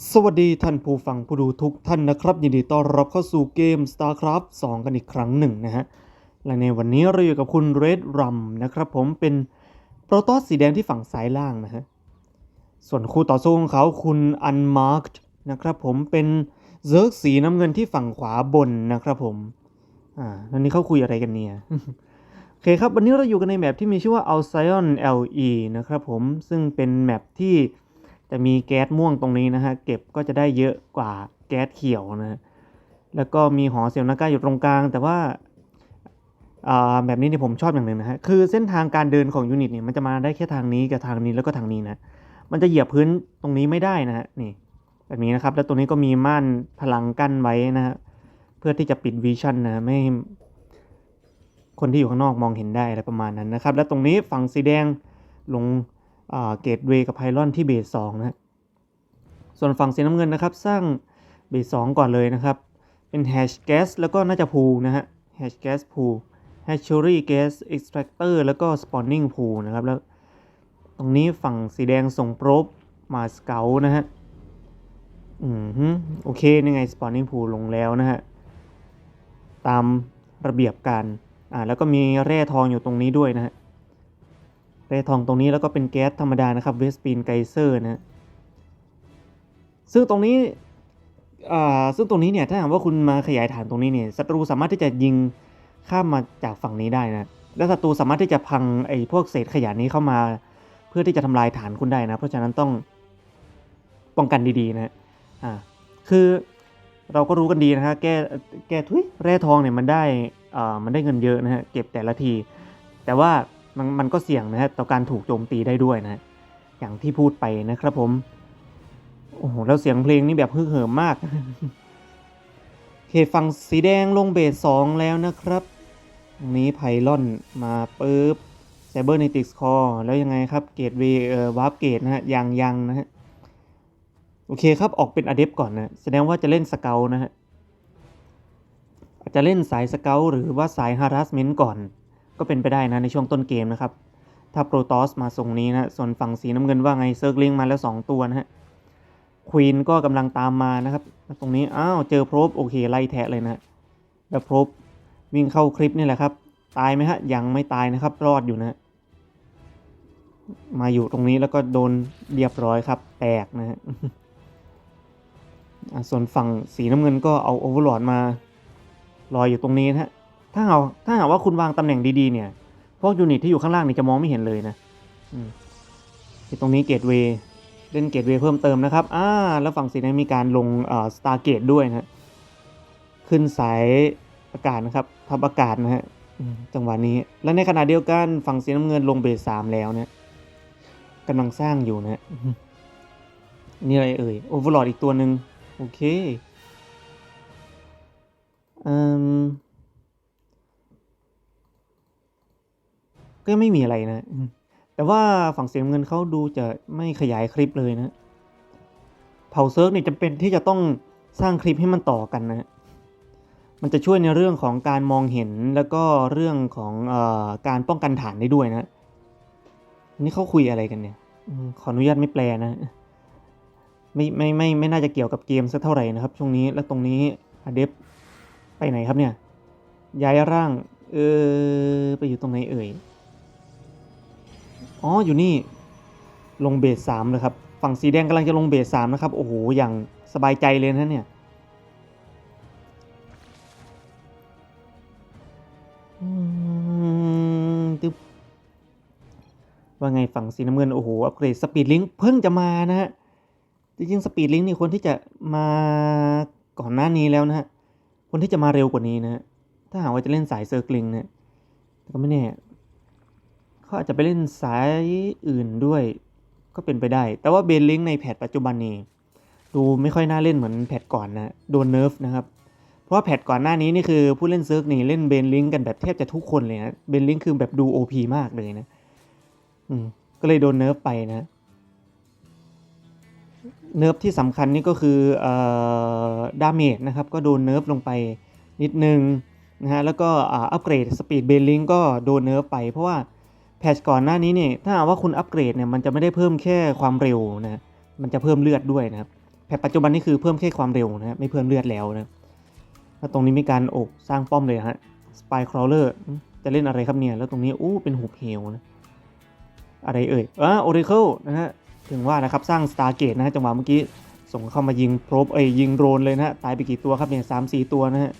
สวัสดีท่านผู้ฟังผู้ดูทุกท่านนะครับ ยินดีต้อนรับเข้าสู่เกม StarCraft 2 กันอีกครั้งหนึ่งนะฮะ และในวันนี้เราอยู่กับคุณ Red Rum นะครับผมเป็นโปรโตสสีแดงที่ฝั่งซ้ายล่างนะฮะ ส่วนคู่ต่อสู้ของเขาคุณ Unmarked นะครับผมเป็นเซิร์กสีน้ำเงินที่ฝั่งขวาบนนะครับผม อ่าแล้วนี้เขาคุยอะไรกันเนี่ยโอเคครับวันนี้เราอยู่กันในแมปที่มีชื่อว่า Alcyon LE นะครับผมซึ่งเป็นแมปที่ จะมีแก๊สม่วงตรงนี้นะฮะเก็บก็จะได้เยอะกว่าแก๊สเขียวนะแล้วก็มีหอเซลล์นาก้าอยู่ตรงกลาง แต่ว่าอ่าแบบนี้เนี่ยผมชอบอย่างหนึ่งนะฮะคือเส้นทางการเดินของยูนิตเนี่ยมันจะมาได้แค่ทางนี้กับทางนี้แล้วก็ทางนี้นะมันจะเหยียบพื้นตรงนี้ไม่ได้นะฮะนี่แบบนี้นะครับ แล้วตรงนี้ก็มีม่านพลังกั้นไว้นะฮะเพื่อที่จะปิดวิชั่นนะไม่ให้คนที่อยู่ข้างนอกมองเห็นได้อะไรประมาณนั้นนะครับ และตรงนี้ฝั่งสีแดงลง เกตเวย์กับไพลอนที่เบสสองนะส่วนฝั่งสีน้ำเงินนะครับสร้างเบสสองก่อนเลยนะครับ เป็นแฮชแก๊สแล้วก็น่าจะพูนะฮะแฮชแก๊สพูแฮชเชอรี่แก๊สเอ็กซ์แทรคเตอร์แล้วก็สปอนนิ่งพูนะครับแล้วตรงนี้ฝั่งสีแดงส่งโปรบมาสเกลนะฮะอืมโอเคนี่ไงสปอนนิ่งพูลงแล้วนะฮะตามระเบียบการอ่าแล้วก็มีแร่ทองอยู่ตรงนี้ด้วยนะฮะ แร่ทองตรงนี้แล้วก็เป็นแก๊สธรรมดานะครับเวสปีนไกเซอร์นะซึ่งตรงนี้อ่าซึ่งตรงนี้เนี่ยถ้าหากว่าคุณมาขยายฐานตรงนี้เนี่ยศัตรูสามารถที่จะยิงข้ามมาจากฝั่งนี้ได้นะและศัตรูสามารถที่จะพังไอ้พวกเศษขยะนี้เข้ามา เพื่อที่จะทำลายฐานคุณได้นะ เพราะฉะนั้นต้องป้องกันดีๆนะฮะอ่าคือเราก็รู้กันดีนะฮะแก้แก้ทุยแร่ทองเนี่ยมันได้อ่ามันได้เงินเยอะนะฮะเก็บแต่ละที แต่ว่า มันมันก็เสี่ยงนะฮะต่อการถูกโจมตีได้ด้วยนะอย่างที่พูดไปนะครับผมโอ้โหแล้วเสียงเพลงนี่แบบฮึกเหิมมากโอเคฝั่งสีแดงลงเบสสองแล้วนะครับตรงนี้ไพลอนมาปุ๊บไซเบอร์เนติกส์คอแล้วยังไงครับเกตเวเอ่อวาร์ปเกตนะฮะยังยังนะฮะโอเคครับออกเป็นอเดฟก่อนนะแสดงว่าจะเล่นสเกลนะฮะอาจจะเล่นสายสเกลหรือว่าสายฮาร์สเมนต์ก่อน ก็เป็นไปได้นะในช่วงต้นเกมนะครับ ถ้าโปรตอสมาทรงนี้นะส่วนฝั่งสีน้ำเงินว่าไงเซิร์กลิงมาแล้ว 2 ตัวนะฮะควีนก็กำลังตามมานะครับตรงนี้อ้าวเจอโพรบโอเคไล่แทะเลยนะแล้วโพรบวิ่งเข้าคลิปนี่แหละครับตายไหมฮะยังไม่ตายนะครับรอดอยู่นะ มาอยู่ตรงนี้แล้วก็โดนเรียบร้อยครับ แตกนะฮะอะส่วนฝั่งสีน้ำเงินก็เอาโอเวอร์ลอดมาลอยอยู่ตรงนี้นะฮะ ถ้าเอาถ้าหากว่าคุณวางตำแหน่งดีๆเนี่ย พวกยูนิตที่อยู่ข้างล่างนี่จะมองไม่เห็นเลยนะอืมที่ตรงนี้เกตเวย์เล่นเกตเวย์เพิ่มเติมนะครับ อ่า แล้วฝั่งสีนั้นมีการลงเอ่อสตาร์เกตด้วยนะฮะขึ้นสายอากาศนะครับทับอากาศนะฮะอืมจังหวะนี้ และในขณะเดียวกันฝั่งสีน้ำเงินลงเบสสามแล้วเนี่ยกำลังสร้างอยู่นะฮะอืมนี่อะไรเอ่ยโอเวอร์ลอดอีกตัวหนึ่งโอเคอืม ก็ไม่มีอะไรนะ แต่ว่าฝั่งเสียงเงินเขาดูจะไม่ขยายคลิปเลยนะเผาเซิร์ฟเนี่ยจำเป็นที่จะต้องสร้างคลิปให้มันต่อกันนะ มันจะช่วยในเรื่องของการมองเห็นแล้วก็เรื่องของอการป้องกันฐานได้ด้วยนะนี่เขาคุยอะไรกันเนี่ยขออนุญาตไม่แปลนะ ไม่ไม่ไม่ไม่น่าจะเกี่ยวกับเกมสักเท่าไหร่นะครับ ช่วงนี้แล้วตรงนี้อเดฟไปไหนครับเนี่ย ย้ายร่าง เออไปอยู่ตรงไหนเอ่ย อ๋ออยู่นี่ลงเบสสามเลยครับ ฝั่งสีแดงกำลังจะลงเบสสามนะครับ โอ้โห อย่างสบายใจเลยนะเนี่ย อืมตึ๊บว่าไงฝั่งสีน้ำเงิน โอ้โห อัปเกรดสปีดลิงเพิ่งจะมานะฮะ จริงๆสปีดลิงนี่ควรที่จะมาก่อนหน้านี้แล้วนะฮะควรที่จะมาเร็วกว่านี้นะฮะ ถ้าหากว่าจะเล่นสายเซอร์กลิงเนี่ยก็ไม่แน่ เขาอาจจะไปเล่นสายอื่นด้วยก็เป็นไปได้ แต่ว่าเบนลิงในแพทปัจจุบันนี้ ดูไม่ค่อยน่าเล่นเหมือนแพทก่อนนะโดนเนิร์ฟนะครับ เพราะว่าแพทก่อนหน้านี้นี่คือผู้เล่นเซิร์กนี่เล่นเบนลิงกันแบบแทบจะทุกคนเลยนะเบนลิงคือแบบดู OP มากเลยนะอืมก็เลยโดนเนิร์ฟไปนะเนิร์ฟที่สำคัญนี่ก็คือเอ่อดาเมจนะครับก็โดนเนิร์ฟลงไปนิดนึงนะฮะแล้วก็อัปเกรดสปีดเบลลิงก็โดนเนิร์ฟไปเพราะว่า แพทก่อนหน้านี้เนี่ยถ้าหาว่าคุณอัปเกรดเนี่ยมันจะไม่ได้เพิ่มแค่ความเร็วนะมันจะเพิ่มเลือดด้วยนะครับแพทปัจจุบันนี่คือเพิ่มแค่ความเร็วนะไม่เพิ่มเลือดแล้วนะแล้วตรงนี้มีการอกสร้างป้อมเลยฮะสปายครอเลอร์จะเล่นอะไรครับเนี่ยแล้วตรงนี้อู้เป็นหูเพลนะอะไรเอ่ยอ่าโอริเคิลนะฮะถึงว่านะครับสร้างสตาร์เกตนะฮะจังหวะเมื่อกี้ส่งเข้ามายิงโพรบเอ้ยยิงโดรนเลยนะฮะตายไปกี่ตัวครับเนี่ยสามสี่ตัวนะฮะ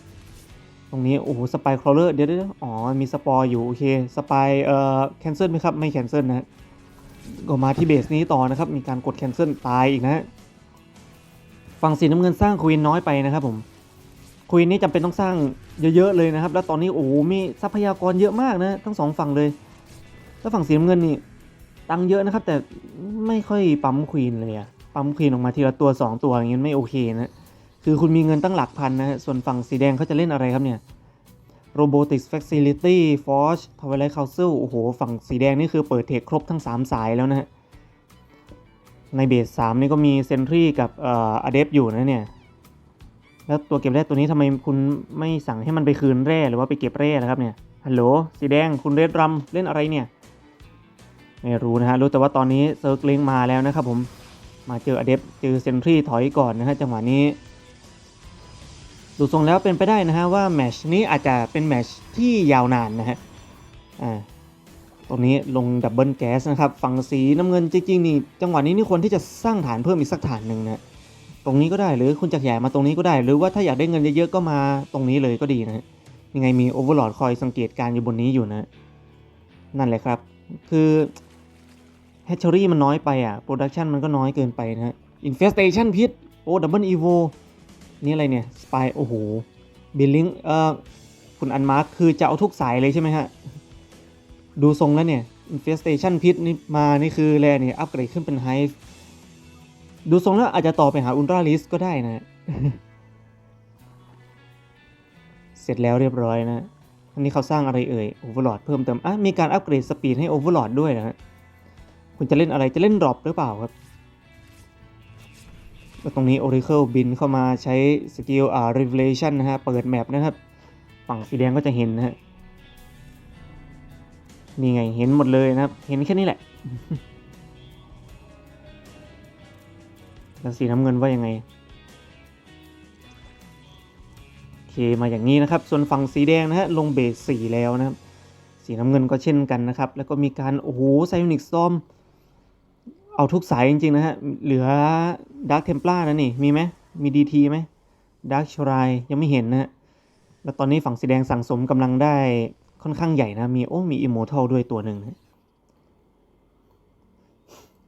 ตรงนี้ โอ้โหสปายครอเลอร์ เดี๋ยวเดี๋ยวอ๋อ มีสปอร์อยู่ โอเคสปายเอ่อ แคนเซิลไหมครับ ไม่แคนเซิลนะก็มาที่เบสนี้ต่อนะครับ มีการกดแคนเซิลตายอีกนะฮะฝั่งสีน้ำเงินสร้างควีนน้อยไปนะครับผมควีนนี่จำเป็นต้องสร้างเยอะๆเลยนะครับ แล้วตอนนี้โอ้โหมีทรัพยากรเยอะมากนะทั้งสองฝั่งเลย แล้วฝั่งสีน้ำเงินนี่ตังเยอะนะครับ แต่ไม่ค่อยปั๊มควีนเลยอะปั๊มควีนออกมาทีละตัว 2 ตัวอย่างเงี้ยไม่โอเคนะ คือคุณมีเงินตั้งหลักพันนะฮะส่วนฝั่งสีแดงเขาจะเล่นอะไรครับเนี่ย Robotics Facility Forge Twilight Council โอ้โห ฝั่งสีแดงนี่คือเปิดเทคครบทั้ง 3 สายแล้วนะฮะ ในเบส3นี่ก็มีเซนทรีกับเอ่ออเดฟอยู่นะเนี่ย แล้วตัวเก็บแร่ตัวนี้ทำไมคุณไม่สั่งให้มันไปคืนแร่หรือว่าไปเก็บแร่นะครับเนี่ย ฮัลโหล สีแดงคุณเรดรัมเล่นอะไรเนี่ย ไม่รู้นะฮะ รู้แต่ว่าตอนนี้เซิร์กลิงมาแล้วนะครับผม มาเจออเดฟเจอเซนทรีถอยก่อนนะฮะจังหวะนี้ ดูทรงแล้วเป็นไปได้นะฮะว่าแมชนี้อาจจะเป็นแมชที่ยาวนานนะฮะอ่าตรงนี้ลงดับเบิลแก๊สนะครับ ฝั่งสีน้ำเงินจริงๆนี่จังหวะนี้นี่ควรที่จะสร้างฐานเพิ่มอีกสักฐานหนึ่งนะตรงนี้ก็ได้หรือคุณจะขยายมาตรงนี้ก็ได้ หรือว่าถ้าอยากได้เงินเยอะๆก็มาตรงนี้เลยก็ดีนะยังไงมีโอเวอร์ลอดคอยสังเกตการณ์อยู่บนนี้อยู่นะ นั่นแหละครับ คือแฮชเชอรี่มันน้อยไปอะโปรดักชันมันก็น้อยเกินไปนะฮะอินเฟสเ t ชันพิษโอ้ดับเบิลอีโว นี่อะไรเนี่ยสปายโอ้โหบิลลิงเอ่อคุณอันมาร์คคือจะเอาทุกสายเลยใช่ไหมฮะ ดูทรงแล้วเนี่ยอินเฟสเ t ชันพิษนี่มานี่คือแรเนี่ยอัปเกรดขึ้นเป็นไฮดูทรงแล้วอาจจะต่อไปหาอุลตร้าลิสก็ได้นะ เสร็จแล้วเรียบร้อยนะ อันนี้เขาสร้างอะไรเอ่ยโอเวอร์ลอดเพิ่มเติมอะมีการอัปเกรดสปีดให้โอเวอร์ลอดด้วยนะฮะคุณจะเล่นอะไรจะเล่นดรอปหรือเปล่าครับ แล้วตรงนี้ Oracle บินเข้ามาใช้สกิลอ่า Revelation นะฮะ เปิดแมปนะครับ ฝั่งสีแดงก็จะเห็นนะฮะ นี่ไงเห็นหมดเลยนะครับ เห็นแค่นี้แหละ แล้วสีน้ำเงินว่ายังไง โอเค มาอย่างนี้นะครับ ส่วนฝั่งสีแดงนะฮะ ลงเบสสีแล้วนะครับ สีน้ำเงินก็เช่นกันนะครับ แล้วก็มีการ โอ้โหไซออนิกซอม เอาทุกสายจริง ๆ นะฮะ เหลือด a r k เทม p ล a นะนี่ มีไหมมีดีทีไหมด a r k ช r รายยังไม่เห็นนะฮะ แล้วตอนนี้ฝั่งสีแดงสั่งสมกำลังได้ค่อนข้างใหญ่นะ มีโอ้ มีอิโมทัลด้วยตัวหนึ่งนะ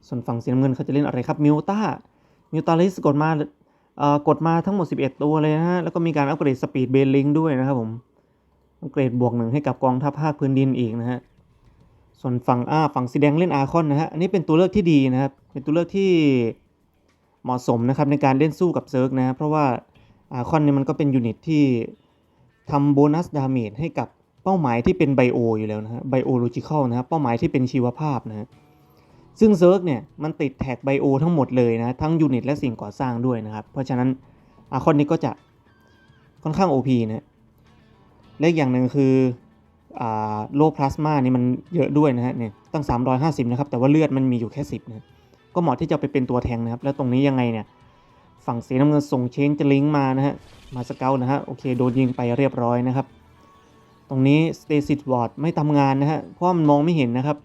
ส่วนฝั่งสีน้ำเงินเขาจะเล่นอะไรครับมิวต้ามิวตาลิสกดมาเอ่อกดมาทั้งหมด 11 ตัวเลยนะฮะ แล้วก็มีการอัปเกรดสปีดเบลลิงด้วยนะครับผมอัปเกรดบวกหนึ่งให้กับกองทัพภาคพื้นดินอีกนะฮะ ส่วนฝั่งอาฝั่งสีแดงเล่นอาคอนนะฮะ อันนี้เป็นตัวเลือกที่ดีนะครับ เป็นตัวเลือกที่เหมาะสมนะครับในการเล่นสู้กับเซิร์กนะ เพราะว่าอาคอนเนี่ยมันก็เป็นยูนิตที่ทำโบนัสดาเมจให้กับเป้าหมายที่เป็นไบโออยู่แล้วนะฮะ ไบโอโลจิคอลนะครับ เป้าหมายที่เป็นชีวภาพนะฮะ ซึ่งเซิร์กเนี่ยมันติดแท็กไบโอทั้งหมดเลยนะ ทั้งยูนิตและสิ่งก่อสร้างด้วยนะครับ เพราะฉะนั้นอาคอนนี้ก็จะค่อนข้าง OP นะและอีกอย่างหนึ่งคือ โลพลาสมานี่มันเยอะด้วยนะฮะเนี่ยตั้ง 350 นะครับ แต่ว่าเลือดมันมีอยู่แค่ 10นะก็เหมาะที่จะไปเป็นตัวแทงนะครับ แล้วตรงนี้ยังไงเนี่ยฝั่งสีน้ำเงินส่งเชนจะลิงก์มานะฮะมาสเกลนะฮะโอเคโดนยิงไปเรียบร้อยนะครับ ตรงนี้สเตซิตวอร์ดไม่ทำงานนะฮะเพราะมันมองไม่เห็นนะครับ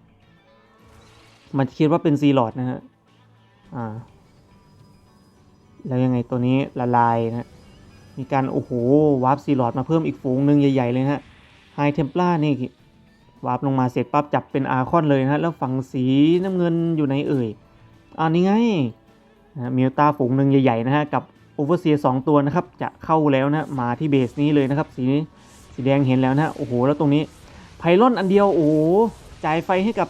มันคิดว่าเป็นซีลอดนะฮะอ่าแล้วยังไงตัวนี้ละลายนะมีการโอ้โหวาร์ปซีลอดมาเพิ่มอีกฝูงหนึ่งใหญ่ ๆ เลยนะฮะ ไฮเทม p ล a นี่วาร์ปลงมาเสร็จปั๊บจับเป็นอาคอนเลยนะฮะแล้วฝั่งสีน้ำเงินอยู่ในเอ่ยอ่านี่ไงมิวตาฝูงหนึ่งใหญ่ๆนะฮะกับโอเวอร์เซียสองตัวนะครับจะเข้าแล้วนะมาที่เบสนี้เลยนะครับสีสีแดงเห็นแล้วนะฮะโอ้โหแล้วตรงนี้ไพลอนอันเดียวโอ้จ่ายไฟให้กับ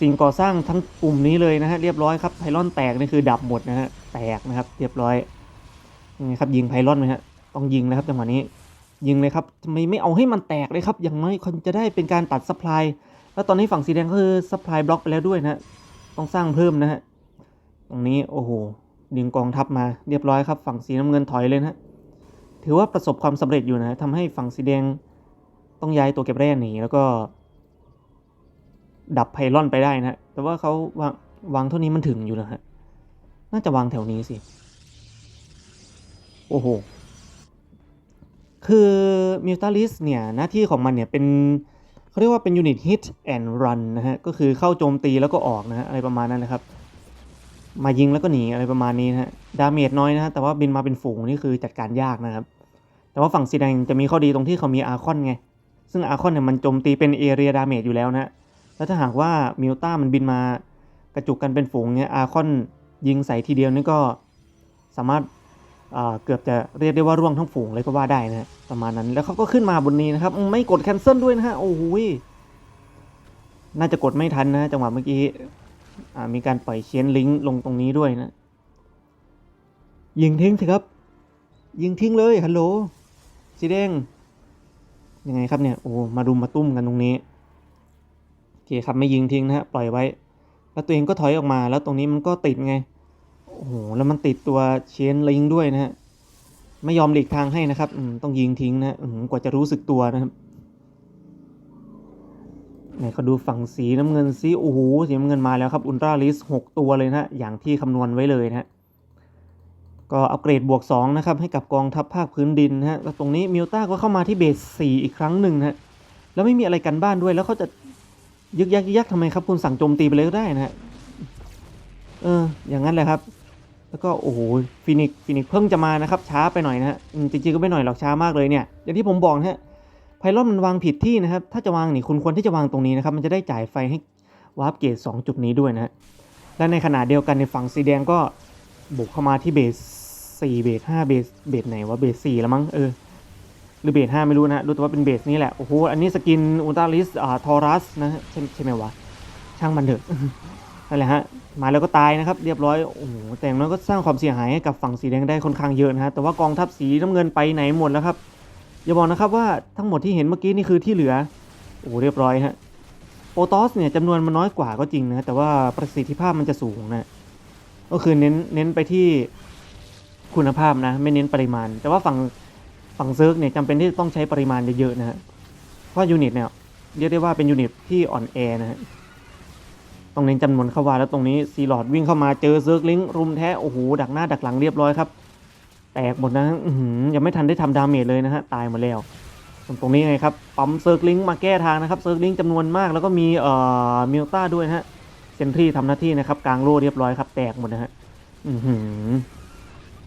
สิ่งก่อสร้างทั้งกลุ่มนี้เลยนะฮะเรียบร้อยครับไพลอนแตกนี่คือดับหมดนะฮะแตกนะครับเรียบร้อยยังไงครับยิงไพลอนไหมฮะต้องยิงนะครับจังหวะนี้ ยิงเลยครับทำไมไม่เอาให้มันแตกเลยครับ อย่างน้อยคนจะได้เป็นการตัดซัพพลายแล้วตอนนี้ฝั่งสีแดงก็คือซัพพลายบล็อกไปแล้วด้วยนะต้องสร้างเพิ่มนะฮะตรงนี้โอ้โหดึงกองทัพมาเรียบร้อยครับ ฝั่งสีน้ำเงินถอยเลยนะถือว่าประสบความสำเร็จอยู่นะฮะทำให้ฝั่งสีแดงต้องย้ายตัวเก็บแร่หนีแล้วก็ ดับไพลอนไปได้นะฮะแต่ว่าเขาวางวางเท่านี้มันถึงอยู่นะฮะน่าจะวางแถวนี้สิ โอ้โห คือมิวตาลิสเนี่ยหน้าที่ของมันเนี่ยเป็นเขาเรียกว่าเป็นยูนิต hit and run นนะฮะ ก็คือเข้าโจมตีแล้วก็ออกนะฮะ อะไรประมาณนั้นนะครับ มายิงแล้วก็หนีอะไรประมาณนี้นะฮะ ดาเมจน้อยนะฮะ แต่ว่าบินมาเป็นฝูงนี่คือจัดการยากนะครับ แต่ว่าฝั่งสีแดงจะมีข้อดีตรงที่เขามีอาคอนไง ซึ่งอาคอนเนี่ยมันโจมตีเป็นเอเรียดาเมจอยู่แล้วนะฮะ แล้วถ้าหากว่ามิวต้ามันบินมากระจุกกันเป็นฝูงเนี่ยอาคอนยิงใส่ทีเดียวนี่ก็สามารถ เกือบจะเรียกได้ว่าร่วงทั้งฝูงเลยก็ว่าได้นะฮะประมาณนั้นแล้วเขาก็ขึ้นมาบนนี้นะครับ ไม่กดแคนเซิลด้วยนะฮะโอ้โหน่าจะกดไม่ทันนะจังหวะเมื่อกี้มีการปล่อยเชนลิงก์ลงตรงนี้ด้วยนะ ยิงทิ้งสิครับ ยิงทิ้งเลยฮัลโหลสีแดงยังไงครับเนี่ยโอ้มารุมมาตุ้มกันตรงนี้โอเคครับไม่ยิงทิ้งนะฮะปล่อยไว้ แล้วตัวเองก็ถอยออกมาแล้วตรงนี้มันก็ติดไง โอ้โหแล้วมันติดตัวเชนลิงด้วยนะฮะไม่ยอมหลีกทางให้นะครับต้องยิงทิ้งนะฮะกว่าจะรู้สึกตัวนะครับไหนเขาดูฝั่งสีน้ำเงินซิโอ้โหสีน้ำเงินมาแล้วครับอุลตราลิสหกตัวเลยนะฮะอย่างที่คำนวณไว้เลยนะฮะก็อัปเกรดบวก2นะครับให้กับกองทัพภาคพื้นดินนะฮะแล้วตรงนี้มิวต้าก็เข้ามาที่เบส4อีกครั้งหนึ่งนะฮะแล้วไม่มีอะไรกันบ้านด้วยแล้วเขาจะยึกยักยึกยักทำไมครับ คุณสั่งโจมตีไปเลยก็ได้นะฮะเอออย่างนั้นแหละครับ แล้วก็โอ้โหฟินิกฟินิกเพิ่งจะมานะครับ ช้าไปหน่อยนะฮะจริงๆก็ไม่หน่อยหรอกช้ามากเลยเนี่ยอย่างที่ผมบอกนะฮะไพลอนมันวางผิดที่นะครับ ถ้าจะวางนี่คุณควรที่จะวางตรงนี้นะครับ มันจะได้จ่ายไฟให้วาร์ปเกตสองจุดนี้ด้วยนะฮะและในขณะเดียวกันในฝั่งสีแดงก็บุกเข้ามาที่เบสสี่เบสห้าเบสเบสไหนวะเบสสี่แล้วมั้งเออหรือเบสห้าไม่รู้นะ รู้แต่ว่าเป็นเบสนี้แหละ โอ้โห อันนี้สกินอุลตราลิสอ่าทอรัสนะฮะใช่ใช่ไหมวะ ช่างมันเถอะ นั่นแหละฮะมาแล้วก็ตายนะครับ เรียบร้อยโอ้โหแต่อย่างน้อยก็สร้างความเสียหายให้กับฝั่งสีแดงได้ค่อนข้างเยอะนะฮะแต่ว่ากองทัพสีน้ำเงินไปไหนหมดแล้วครับอย่าบอกนะครับว่าทั้งหมดที่เห็นเมื่อกี้นี่คือที่เหลือโอ้โหเรียบร้อยฮะโปตอสเนี่ยจำนวนมันน้อยกว่าก็จริงนะแต่ว่าประสิทธิภาพมันจะสูงนะก็คือเน้นเน้นไปที่คุณภาพนะ ไม่เน้นปริมาณ แต่ว่าฝั่งฝั่งเซิร์กเนี่ยจำเป็นที่ต้องใช้ปริมาณเยอะๆนะฮะเพราะยูนิตเนี่ยเรียกได้ว่าเป็นยูนิตที่อ่อนแอนะฮะ ต้องเน้นจำนวนเข้าวาแล้วตรงนี้ซีลอดวิ่งเข้ามาเจอเซิร์กลิงรุมแท้โอ้โหดักหน้าดักหลังเรียบร้อยครับ แตกหมดนะอื้อหือยังไม่ทันได้ทำดาเมจเลยนะฮะตายหมดแล้ว ตรงนี้ไงครับปั๊มเซิร์กลิงมาแก้ทางนะครับเซิร์กลิงจำนวนมากแล้วก็มีเอ่อมิลต้าด้วยฮะเซนทรีทำหน้าที่นะครับกลางโล่เรียบร้อยครับ แตกหมดนะฮะ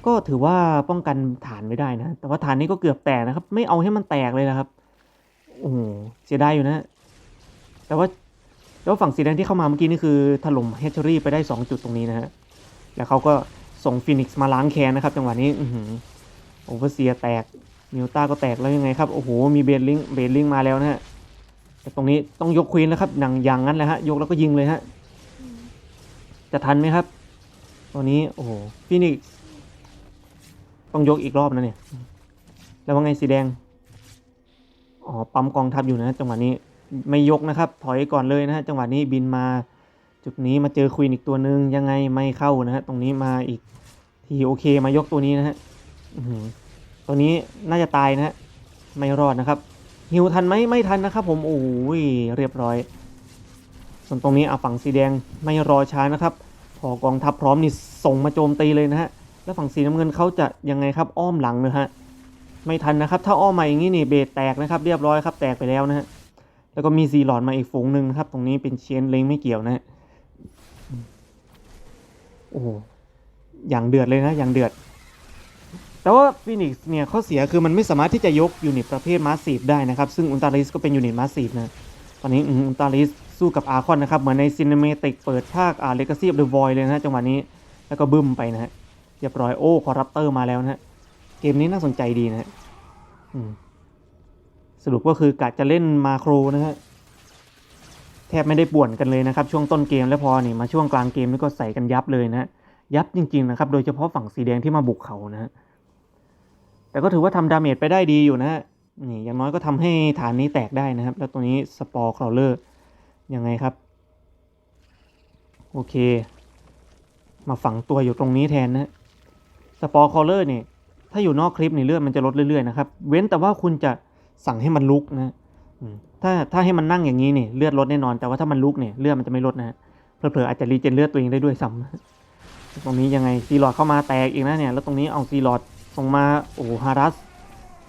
ก็ถือว่าป้องกันฐานไม่ได้นะ แต่ว่าฐานนี้ก็เกือบแตกนะครับ ไม่เอาให้มันแตกเลยนะครับโอ้โหเสียดายอยู่นะ แต่ว่า แต่ว่าฝั่งสีแดงที่เข้ามาเมื่อกี้นี่คือถล่มเฮชเชอรี่ไปได้ 2 จุดตรงนี้นะฮะ แล้วเขาก็ส่งฟินิกซ์มาล้างแค้นนะครับ จังหวะนี้อือหือโอเวอร์เซียแตกมิวต้าก็แตกแล้วยังไงครับโอ้โหมีเบลลิงเบลลิงมาแล้วนะฮะแต่ตรงนี้ต้องยกควีนแล้วครับหนังอย่างนั้นแหละฮะยกแล้วก็ยิงเลยฮะจะทันไหมครับตัวนี้โอ้โหฟินิกซ์ต้องยกอีกรอบนะเนี่ยแล้วว่าไงสีแดงอ๋อปั๊มกองทัพอยู่นะจังหวะนี้ ไม่ยกนะครับ ถอยก่อนเลยนะฮะจังหวะนี้บินมาจุดนี้มาเจอควีนอีกตัวหนึ่งยังไงไม่เข้านะฮะตรงนี้มาอีกทีโอเคมายกตัวนี้นะฮะตัวนี้น่าจะตายนะฮะไม่รอดนะครับฮิวทันไหมไม่ทันนะครับ ผมโอ้ยเรียบร้อย ส่วนตรงนี้เอาฝั่งสีแดงไม่รอช้านะครับพอกองทัพพร้อมนี่ส่งมาโจมตีเลยนะฮะแล้วฝั่งสีน้ำเงินเขาจะยังไงครับอ้อมหลังนะฮะไม่ทันนะครับ ถ้าอ้อมมาอย่างนี้นี่เบสแตกนะครับ เรียบร้อยครับ แตกไปแล้วนะฮะ แล้วก็มีซีหลอดมาอีกฝูงหนึ่งนะครับ ตรงนี้เป็นเชนเล้งไม่เกี่ยวนะโอ้อย่างเดือดเลยนะ อย่างเดือด แต่ว่าฟินิกซ์เนี่ยข้อเสียคือมันไม่สามารถที่จะยกยูนิตประเภทมาสซีฟได้นะครับ ซึ่งอุลตราลิสก็เป็นยูนิตมาสซีฟนะ ตอนนี้อุลตราลิสสู้กับอาคอนนะครับ เหมือนในซินเมติกเปิดภาคอาเลกาซีออฟเดอะวอยเลยนะจังหวะนี้ แล้วก็บึ้มไปนะฮะเรียบร้อยโอ้คอรัปเตอร์มาแล้วนะฮะเกมนี้น่าสนใจดีนะฮะอืม รุปก็คือกะจะเล่นมาโครนะฮะแทบไม่ได้ป่วนกันเลยนะครับ ช่วงต้นเกมแล้วพอนี่มาช่วงกลางเกมนี่ก็ใส่กันยับเลยนะฮะยับจริงๆนะครับโดยเฉพาะฝั่งสีแดงที่มาบุกเขานะฮะแต่ก็ถือว่าทำดาเมจไปได้ดีอยู่นะฮะนี่อย่างน้อยก็ทำให้ฐานนี้แตกได้นะครับ แล้วตัวนี้สปอร์ครอเลอร์ยังไงครับ โอเค มาฝังตัวอยู่ตรงนี้แทนนะฮะสปอร์คอลเลอร์เนี่ยถ้าอยู่นอกคลิปนี่เลือดมันจะลดเรื่อยๆนะครับ เว้นแต่ว่าคุณจะ สั่งให้มันลุกนะถ้าถ้าให้มันนั่งอย่างนี้เนี่ยเลือดลดแน่นอน แต่ว่าถ้ามันลุกเนี่ยเลือดมันจะไม่ลดนะฮะเผลอๆอาจจะรีเจนเลือดตัวเองได้ด้วยซ้ำตรงนี้ยังไงซีลอดเข้ามาแตกอีกนะเนี่ยแล้วตรงนี้เอาซีลอดส่งมาโอ้ฮารัส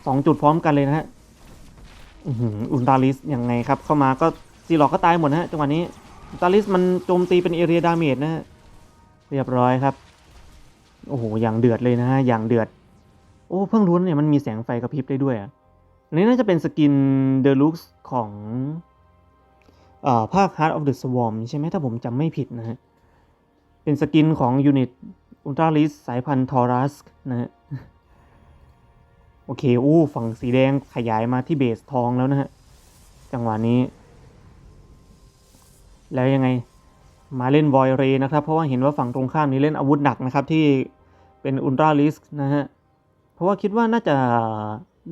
สองจุดพร้อมกันเลยนะฮะอุลตาลิสยังไงครับ เข้ามาก็ซีลอดก็ตายหมดนะฮะจังหวะนี้อุลตาลิสมันโจมตีเป็นเอเรียดาเมจนะฮะเรียบร้อยครับโอ้โหอย่างเดือดเลยนะฮะอย่างเดือด โอ้เพิ่งรู้นเนี่ยมันมีแสงไฟกระพริบได้ด้วยอะ อันนี้น่าจะเป็นสกินเดลุกของอภาค Heart of the Swarm ใช่ไหมถ้าผมจำไม่ผิดนะฮะ เป็นสกินของยูนิตอุลตราลิสสายพันธุ์ทอรัสนะฮะ โอเค อู้ฝั่งสีแดงขยายมาที่เบสทองแล้วนะฮะ จังหวะนี้ แล้วยังไงมาเล่นวอยเรนะครับ เพราะว่าเห็นว่าฝั่งตรงข้ามนี้เล่นอาวุธหนักนะครับ ที่เป็นอุลตราลิสนะฮะ เพราะว่าคิดว่าน่าจะ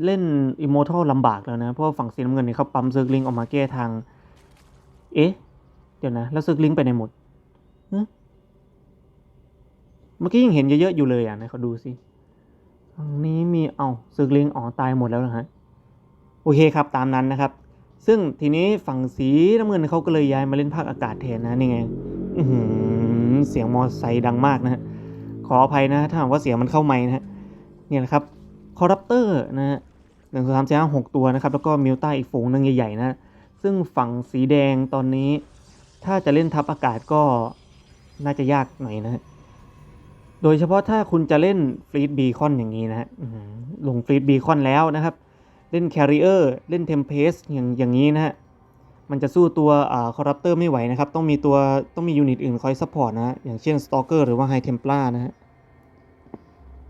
เล่นอิ m มทัลลำบากแล้วนะ เพราะฝั่งสีน้ำเงินนี่เขาปั๊มเซิร์กลิงออกมาแก้ทาง เอ๊ะ เดี๋ยวนะ แล้วเซิร์กลิงไปไหนหมดเมื่อกี้ยังเห็นเยอะๆอยู่เลยอะนะเขาดูสิฝั่งนี้มีเอาเซิร์กลิงอ๋อตายหมดแล้วนะฮะโอเคครับตามนั้นนะครับ ซึ่งทีนี้ฝั่งสีน้ำเงินเขาก็เลยย้ายมาเล่นภาคอากาศแทนนะนี่ไงเสียงมอไซค์ดังมากนะฮะขออภัยนะถ้าหากว่าเสียงมันเข้าไมค์นะฮะเนี่ยนะครับ คอรัปเตอร์นะฮะหนึ่งสองสามสี่ห้าหกตัวนะครับ แล้วก็มิวต้าอีกฝูงหนึ่งใหญ่ๆนะ ซึ่งฝั่งสีแดงตอนนี้ ถ้าจะเล่นทับอากาศก็น่าจะยากหน่อยนะ โดยเฉพาะถ้าคุณจะเล่นฟลีดบีคอนอย่างนี้นะฮะหลงฟลีดบีคอนแล้วนะครับ เล่นแคริเออร์เล่นเทมเพสอย่างอย่างนี้นะฮะมันจะสู้ตัวอคอรัปเตอร์ไม่ไหวนะครับ ต้องมีตัวต้องมียูนิตอื่นคอยซัพพอร์ตนะฮะอย่างเช่นสต a เกอร์หรือว่าไฮเทม p ลานะฮะ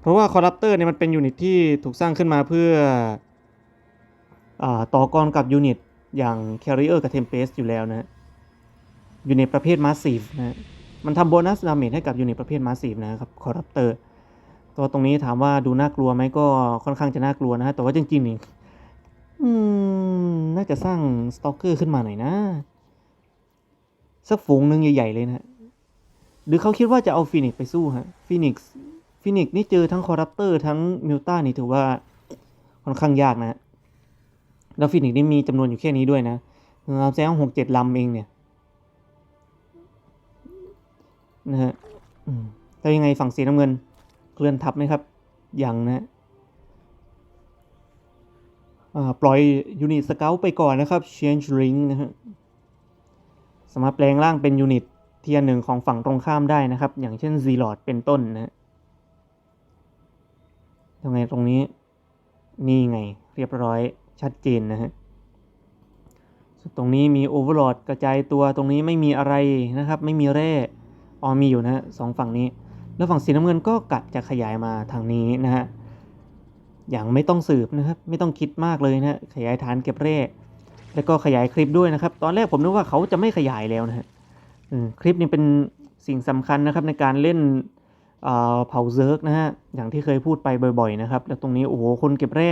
เพราะว่าคอร์รัปเตอร์เนี่ยมันเป็นยูนิตที่ถูกสร้างขึ้นมาเพื่ออต่อกรกับยูนิตอย่างแคริเออร์กับเทมเพสอยู่แล้วนะยูนิตประเภทมาสซีฟนะมันทำโบนัสดาเมจให้กับยูนิตประเภทมาสซีฟนะครับคอร์รัปเตอร์ตัวตรงนี้ถามว่าดูน่ากลัวไหมก็ค่อนข้างจะน่ากลัวนะฮะแต่ว่าจริงๆนี่น่าจะสร้างสตอกเกอร์ขึ้นมาหน่อยนะ สักฝูงหนึ่งใหญ่ ๆ เลยนะหรือเขาคิดว่าจะเอาฟีนิกซ์ไปสู้ฮะฟีนิกซ์ ฟีนิกซ์นี่เจอทั้งคอรัปเตอร์ทั้งมิวต้านี่ถือว่าค่อนข้างยากนะ แล้วฟีนิกซ์นี่มีจำนวนอยู่แค่นี้ด้วยนะเราแซงหกเจ็ดลำเองเนี่ยนะฮะแล้วยังไงฝั่งสีน้ำเงิน เคลื่อนทับไหมครับ ยังนะอ่าปล่อยยูนิตสเกลไปก่อนนะครับ Change Ring นะฮะ สามารถแปลงร่างเป็นยูนิตเทียร์หนึ่งของฝั่งตรงข้ามได้นะครับ อย่างเช่น z l o d เป็นต้นนะฮะ ยังไงตรงนี้นี่ไงเรียบร้อยชัดเจนนะฮะส่วนตรงนี้มี Overlord กระจายตัวตรงนี้ไม่มีอะไรนะครับ ไม่มีแร่อ๋อมีอยู่นะฮะสองฝั่งนี้ แล้วฝั่งสีน้ำเงินก็กะจะขยายมาทางนี้นะฮะอย่างไม่ต้องสืบนะครับไม่ต้องคิดมากเลยนะฮะขยายฐานเก็บแร่แล้วก็ขยายคลิปด้วยนะครับ ตอนแรกผมนึกว่าเขาจะไม่ขยายแล้วนะฮะคลิปนี้เป็นสิ่งสำคัญนะครับในการเล่น เผาเซิร์กนะฮะ อย่างที่เคยพูดไปบ่อยๆนะครับ แล้วตรงนี้โอ้โห คนเก็บแร่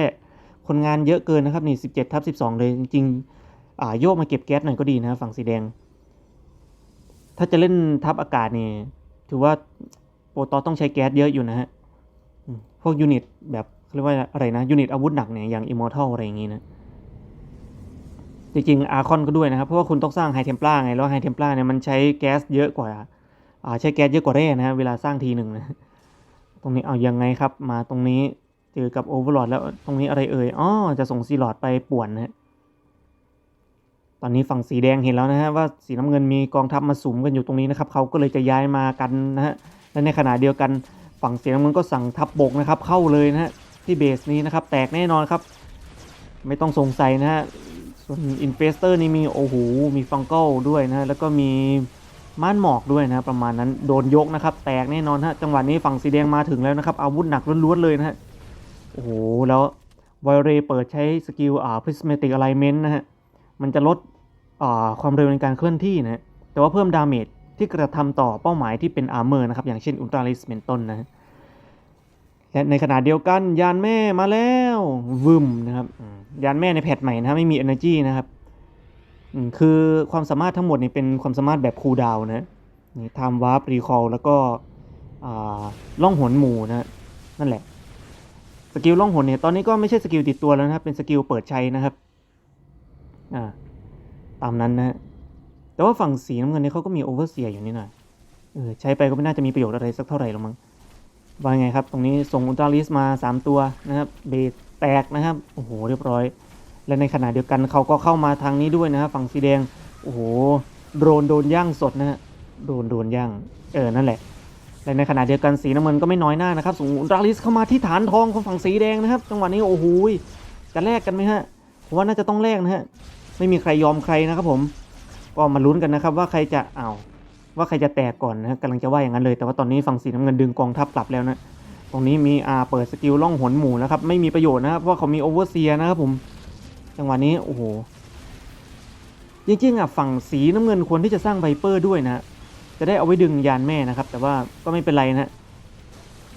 คนงานเยอะเกินนะครับนี่17ทับ12 เลยจริงๆอ่าโยกมาเก็บแก๊สหน่อยก็ดีนะฝั่งสีแดง ถ้าจะเล่นทับอากาศนี่ ถือว่าโปรตอต้องใช้แก๊สเยอะอยู่นะฮะ พวกยูนิตแบบเรียกว่าอะไรนะยูนิตอาวุธหนักเนี่ยอย่างอิมมอร์ทัลอะไรอย่างงี้นะจริงๆอาร์คอนก็ด้วยนะครับ เพราะว่าคุณต้องสร้างไฮเทม p ลาไง แล้วไฮเทม p ลาเนี่ยมันใช้แก๊สเยอะกว่า ใช้แก๊สเยอะกว่าแร่นะฮะเวลาสร้างทีหนึ่งนะตรงนี้เอายังไงครับ มาตรงนี้เจอกับโอเวอร์ลอดแล้วตรงนี้อะไรเอ่ยอ๋อจะส่งซีลอดไปป่วนนะฮะตอนนี้ฝั่งสีแดงเห็นแล้วนะฮะว่าสีน้ำเงินมีกองทัพมาสุมกันอยู่ตรงนี้นะครับเขาก็เลยจะย้ายมากันนะฮะและในขณะเดียวกันฝั่งสีน้ำเงินก็สั่งทัพบบกนะครับ เข้าเลยนะฮะที่เบสนี้นะครับแตกแน่นอนครับ ไม่ต้องสงสัยนะฮะส่วนอินเฟสเตอร์นี่มีโอ้โหมีฟังเกิลด้วยนะแล้วก็มี ม่านหมอกด้วยนะประมาณนั้นโดนยกนะครับ แตกแน่นอนฮะจังหวะนี้ฝั่งสีแดงมาถึงแล้วนะครับ อาวุธหนักล้วนๆเลยนะฮะโอ้โหแล้วไวเรเปิดใช้สกิลอ่า prismatic alignment นะฮะมันจะลดอ่าความเร็วในการเคลื่อนที่นะฮะแต่ว่าเพิ่มดาเมจที่กระทำต่อเป้าหมายที่เป็นอาร์เมอร์นะครับ อย่างเช่นอุลตราลิสเป็นต้นนะฮะและในขณะเดียวกันยานแม่มาแล้ววึมนะครับยานแม่ในแพทใหม่นะไม่มี energy นะครับ คือความสามารถทั้งหมดนี่เป็นความสามารถแบบคูลดาวน์นะนี่ทำวาร์ปรีคอลแล้วก็ล่องหนหมู่นะนั่นแหละสกิลล่องหนเนี่ยตอนนี้ก็ไม่ใช่สกิลติดตัวแล้วนะครับเป็นสกิลเปิดใช้นะครับอ่าตามนั้นนะแต่ว่าฝั่งสีน้ำเงินเนี่ยเขาก็มีโอเวอร์เซียอยู่นี่หน่อยเออใช้ไปก็ไม่น่าจะมีประโยชน์อะไรสักเท่าไหร่หรอกมั้งว่าไงครับ ตรงนี้ส่งอุลตราลิสมา 3 ตัวนะครับเบสแตกนะครับ โอ้โห เรียบร้อย และในขณะเดียวกันเขาก็เข้ามาทางนี้ด้วยนะครับฝั่งสีแดง โอ้โห โดนโดนย่างสดนะฮะ โดนโดนย่าง เออ นั่นแหละ และในขณะเดียวกันสีน้ำเงินก็ไม่น้อยหน้านะครับส่งอุลตราลิสเข้ามาที่ฐานทองของฝั่งสีแดงนะครับ จังหวะนี้โอ้โหยจะแลกกันไหมฮะ ผมว่าน่าจะต้องแลกนะฮะ ไม่มีใครยอมใครนะครับผม ก็มาลุ้นกันนะครับ ว่าใครจะเอาว่าใครจะแตกก่อนนะฮะกำลังจะว่าอย่างนั้นเลย แต่ว่าตอนนี้ฝั่งสีน้ำเงินดึงกองทัพกลับแล้วนะ ตรงนี้มีอาเปิดสกิลล่องหนหมู่นะครับ ไม่มีประโยชน์นะครับ เพราะเขามีโอเวอร์เซียนะครับผม จังหวะนี้โอ้โหจริงๆอะฝั่งสีน้ำเงินควรที่จะสร้างไวเปอร์ด้วยนะจะได้เอาไว้ดึงยานแม่นะครับ แต่ว่าก็ไม่เป็นไรนะ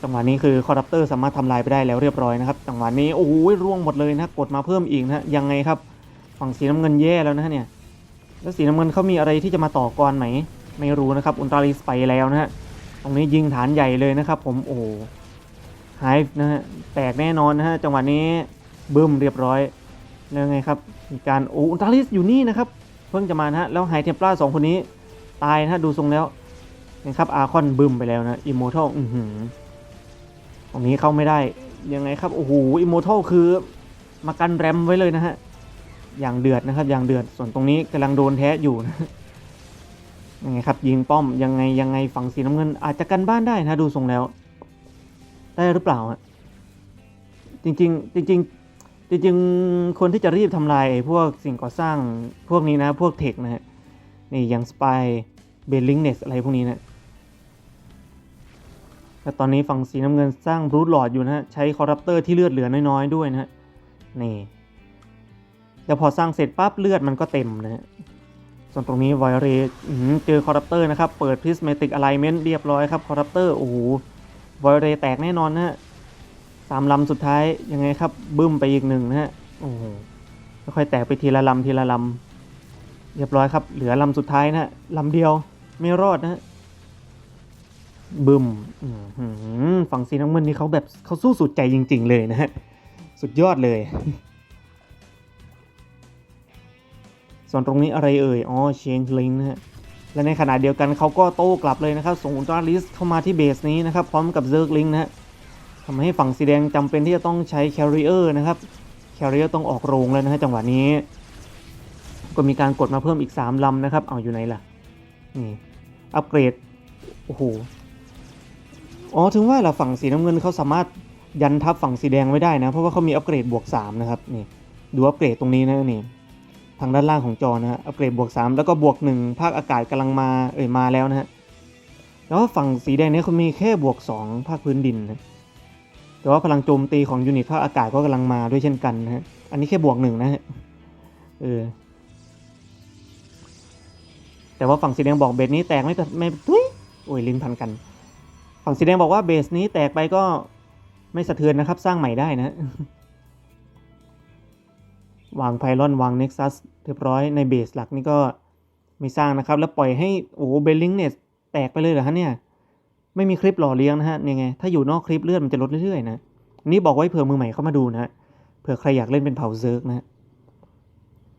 จังหวะนี้คือคอร์รัปเตอร์สามารถทำลายไปได้แล้วเรียบร้อยนะครับจังหวะนี้โอ้โหร่วงหมดเลยนะกดมาเพิ่มอีกนะยังไงครับ ฝั่งสีน้ำเงินแย่แล้วนะเนี่ย แล้วสีน้ำเงินเขามีอะไรที่จะมาต่อกรไหม ไม่รู้นะครับอุลตราลิสไปแล้วนะฮะตรงนี้ยิงฐานใหญ่เลยนะครับ ผมโอ้ไฮฟ์นะฮะแตกแน่นอนนะฮะจังหวะนี้บึ้มเรียบร้อย แล้วไงครับมีการโอ้อุลตาลิสอยู่นี่นะครับเพิ่งจะมานะฮะแล้วไฮเทมปลาสองคนนี้ตายนะฮะดูทรงแล้วนะครับอาคอนบึมไปแล้วนะอิโมทัลอือหือตรงนี้เข้าไม่ได้ยังไงครับโอ้โหอิโมทัลคือมากันแรมไว้เลยนะฮะอย่างเดือดนะครับอย่างเดือดส่วนตรงนี้กำลังโดนแท้อยู่นะยังไงครับยิงป้อมยังไงยังไงฝั่งสีน้ำเงิน อาจจะกันบ้านได้นะดูทรงแล้ว ได้หรือเปล่าฮะจริงๆจริง จริงๆคนที่จะรีบทำลายไอ้พวกสิ่งก่อสร้างพวกนี้นะ พวกเทคนะฮะนี่อย่างสปายเบลลิงเนสอะไรพวกนี้นะแต่ตอนนี้ฝั่งสีน้ำเงินสร้างรูทหลอดอยู่นะฮะ ใช้คอร์รัปเตอร์ที่เลือดเหลือน้อยๆด้วยนะฮะ นี่แล้วพอสร้างเสร็จปั๊บเลือดมันก็เต็มนะฮะ ส่วนตรงนี้ไวเรเจอคอร์รัปเตอร์นะครับ เปิดพิสเมติกอะไลเมนต์เรียบร้อยครับคอร์รัปเตอร์โอ้โหไวเรแตกแน่นอนนะฮะ สามลำสุดท้ายยังไงครับบึ้มไปอีกหนึ่งนะฮะโอ้โหค่อยๆแตกไปทีละลำทีละลำเรียบร้อยครับ เหลือลำสุดท้ายนะฮะลำเดียวไม่รอดนะฮะบึ้มอื้อหือฝั่งสีน้ำเงินนี่เขาแบบเขาสู้สุดใจจริง ๆ เลยนะฮะสุดยอดเลย ส่วนตรงนี้อะไรเอ่ย อ๋อ change link นะฮะ และในขณะเดียวกันเขาก็โต้กลับเลยนะครับ ส่งอุลตราลิสเข้ามาที่เบสนี้นะครับ พร้อมกับเซิร์กลิงนะฮะ ทำให้ฝั่งสีแดงจำเป็นที่จะต้องใช้แคริเออร์นะครับแคริเออร์ต้องออกโรงแล้วนะฮะจังหวะนี้ ก็มีการกดมาเพิ่มอีก 3 ลำนะครับ เอาอยู่ไหนล่ะ นี่ อัปเกรด โอ้โห อ๋อ ถึงว่าล่ะฝั่งสีน้ำเงินเขาสามารถยันทับฝั่งสีแดงไว้ได้นะ เพราะว่าเขามีอัปเกรดบวก 3 นะครับ นี่ ดูอัปเกรดตรงนี้นะนี่ ทางด้านล่างของจอนะฮะ อัปเกรดบวก 3 แล้วก็บวก 1 ภาคอากาศกำลังมา เอ่ยมาแล้วนะฮะ แล้วฝั่งสีแดงเนี่ยเขามีแค่บวก 2 ภาคพื้นดินนะ แต่ว่าพลังโจมตีของยูนิตภาคอากาศก็กำลังมาด้วยเช่นกันนะฮะ อันนี้แค่บวกหนึ่งนะฮะ เออ แต่ว่าฝั่งสีแดงบอกเบสนี้แตกไม่ไม่ทุยโอ้ยลิ้นพันกัน ฝั่งสีแดงบอกว่าเบสนี้แตกไปก็ไม่สะเทือนนะครับ สร้างใหม่ได้นะ วางไพลอนวางเน็กซัสเรียบร้อยในเบสหลักนี่ก็ไม่สร้างนะครับ แล้วปล่อยให้โอ้เบลลิงเนสแตกไปเลยเหรอฮะเนี่ย ไม่มีคลิปหล่อเลี้ยงนะฮะยังไง ถ้าอยู่นอกคลิปเลือดมันจะลดเรื่อยๆนะ นี่บอกไว้เผื่อมือใหม่เข้ามาดูนะเผื่อใครอยากเล่นเป็นเผ่าเซิร์กนะฮะ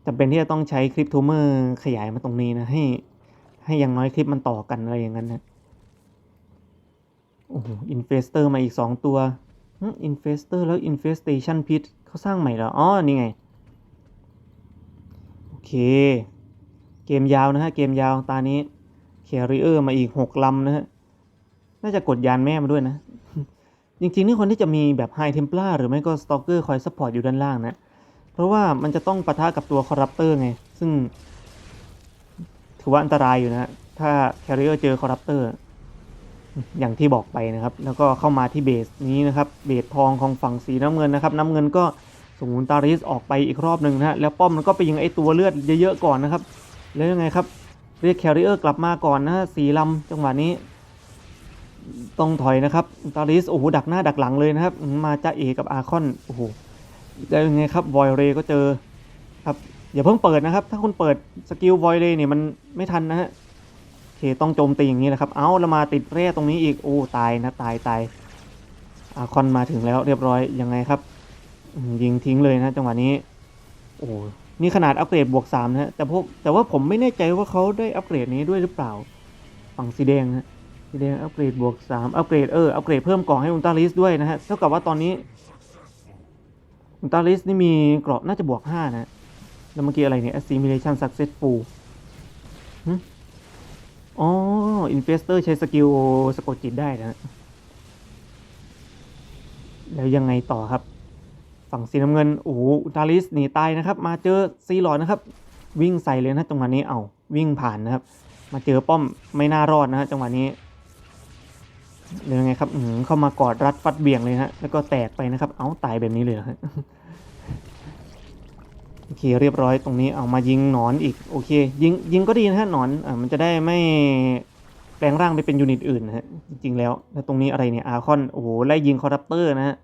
จำเป็นที่จะต้องใช้คลิปทูเมอร์ขยายมาตรงนี้นะ ให้ ให้อย่างน้อยคลิปมันต่อกันอะไรอย่างนั้นนะโอ้โหอินเฟสเตอร์มาอีกสองตัวอินเฟสเตอร์แล้วอินเฟสเ t ชันพิษเขาสร้างใหม่แล้วอ๋อนี่ไง โอเค เกมยาวนะฮะ เกมยาวตานี้แคริเออร์มาอีกหกลำนะฮะ น่าจะกดยานแม่มาด้วยนะ จริงๆ นี่คนที่จะมีแบบไฮเทม p ล a r หรือไม่ก็สตอกเกอร์คอยซัพพอร์ตอยู่ด้านล่างนะ เพราะว่ามันจะต้องปะทะกับตัวคอร์รัปเตอร์ไง ซึ่ง ถือว่าอันตรายอยู่นะ ถ้าแคริเออร์เจอคอร์รัปเตอร์อย่างที่บอกไปนะครับ แล้วก็เข้ามาที่เบสนี้นะครับ เบสทองของฝั่งสีน้ำเงินนะครับ น้ำเงินก็ส่งตาริสออกไปอีกรอบหนึ่งนะฮะ แล้วป้อมมันก็ไปยิงไอตัวเลือดเยอะๆก่อนนะครับ แล้วยังไงครับ เรียกแคริเออร์กลับมาก่อนนะฮะสีลำจังหวะนี้ ต้องถอยนะครับตาริสโอ้โหดักหน้าดักหลังเลยนะครับ มาจ้าเอกับอาคอนโอ้โหแล้วยังไงครับวอยเรก็เจอครับอย่าเพิ่งเปิดนะครับ ถ้าคุณเปิดสกิลวอยเรเนี่ยมันไม่ทันนะฮะโอเคต้องโจมตีอย่างนี้นะครับ เอาแล้วมาติดแร่ตรงนี้อีกโอ้ตายนะตายตายอาคอนมาถึงแล้วเรียบร้อยยังไงครับยิงทิ้งเลยนะจังหวะนี้โอ้นี่ขนาดอัปเกรดบวกสามนะฮะแต่พวกแต่ว่าผมไม่แน่ใจว่าเขาได้อัปเกรดนี้ด้วยหรือเปล่าฝั่งสีแดงนะ สีแดงอัปเกรดบวกสามอัปเกรดเอออัปเกรดเพิ่มเกราะให้อุลตราลิสด้วยนะฮะเท่ากับว่าตอนนี้อุลตราลิสนี่มีเกราะน่าจะบวกห้านะ แล้วเมื่อกี้อะไรเนี่ย assimilation successful หึอ๋อ investor ใช้สกิลสะกดจิตได้นะ แล้วยังไงต่อครับ ฝั่งสีน้ำเงิน โอ้โหอุลตราลิสหนีตายนะครับ มาเจอซีหลอดนะครับ วิ่งใส่เลยนะจังหวะนี้เอาวิ่งผ่านนะครับ มาเจอป้อมไม่น่ารอดนะฮะจังหวะนี้ ยังไงครับเข้ามากอดรัดฟัดเบี่ยงเลยฮะ แล้วก็แตกไปนะครับ เอาตายแบบนี้เลยฮะโอเคเรียบร้อยตรงนี้เอามายิงหนอนอีกโอเค ยิงยิงก็ดีนะฮะหนอนอ่ามันจะได้ไม่แปลงร่างไปเป็นยูนิตอื่นนะฮะจริงๆแล้วแล้วตรงนี้อะไรเนี่ยอาร์คอนโอ้โหไล่ยิงคอร์รัปเตอร์นะฮะ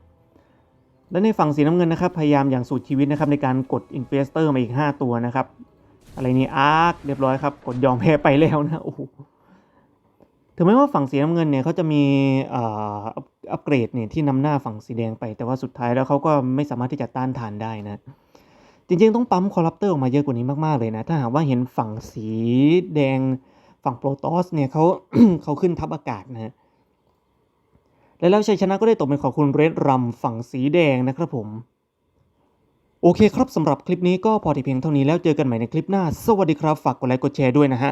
และในฝั่งสีน้ำเงินนะครับพยายามอย่างสุดชีวิตนะครับในการกดอินเฟสเตอร์มาอีก 5 ตัวนะครับ อะไรนี่อาร์คเรียบร้อยครับ กดยอมแพ้ไปแล้วนะโอ้โห ถึงแม้ว่าฝั่งสีน้ำเงินเนี่ยเขาจะมีอัพอัปเกรดเนี่ยที่นำหน้าฝั่งสีแดงไป แต่ว่าสุดท้ายแล้วเขาก็ไม่สามารถที่จะต้านทานได้นะ จริงๆต้องปั๊มคอร์รัปเตอร์ออกมาเยอะกว่านี้มากๆเลยนะ ถ้าหากว่าเห็นฝั่งสีแดงฝั่งโปรโตสเนี่ยเขาเขาขึ้นทับอากาศนะฮะและแล้วชัยชนะก็ได้ตกเป็นของคุณเรดรัมฝั่งสีแดงนะครับผม โอเคครับสำหรับคลิปนี้ก็พอที่เพียงเท่านี้แล้วเจอกันใหม่ในคลิปหน้า สวัสดีครับ ฝากกดไลค์กดแชร์ด้วยนะฮะ